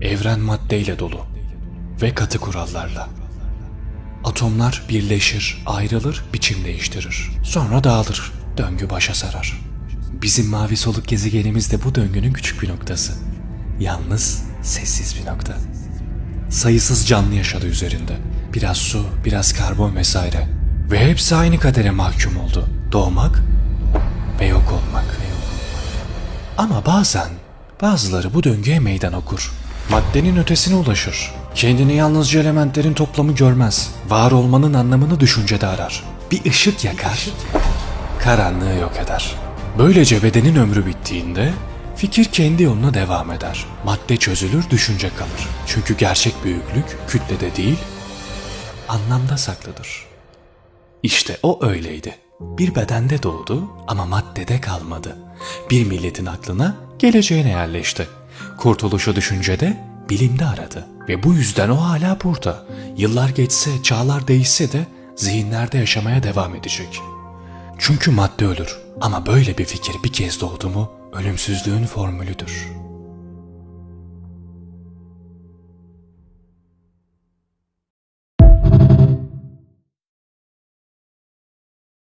Evren maddeyle dolu ve katı kurallarla. Atomlar birleşir, ayrılır, biçim değiştirir. Sonra dağılır, döngü başa sarar. Bizim mavi soluk gezegenimiz de bu döngünün küçük bir noktası. Yalnız sessiz bir nokta. Sayısız canlı yaşadı üzerinde. Biraz su, biraz karbon vesaire. Ve hepsi aynı kadere mahkum oldu. Doğmak ve yok olmak. Ama bazen bazıları bu döngüye meydan okur. Maddenin ötesine ulaşır. Kendini yalnızca elementlerin toplamı görmez. Var olmanın anlamını düşüncede arar. Bir ışık yakar, karanlığı yok eder. Böylece bedenin ömrü bittiğinde fikir kendi yoluna devam eder. Madde çözülür, düşünce kalır. Çünkü gerçek büyüklük kütlede değil, anlamda saklıdır. İşte o öyleydi. Bir bedende doğdu ama maddede kalmadı. Bir milletin aklına geleceğine yerleşti. Kurtuluşu düşüncede, bilimde aradı. Ve bu yüzden o hala burada. Yıllar geçse, çağlar değişse de zihinlerde yaşamaya devam edecek. Çünkü madde ölür. Ama böyle bir fikir bir kez doğdu mu ölümsüzlüğün formülüdür.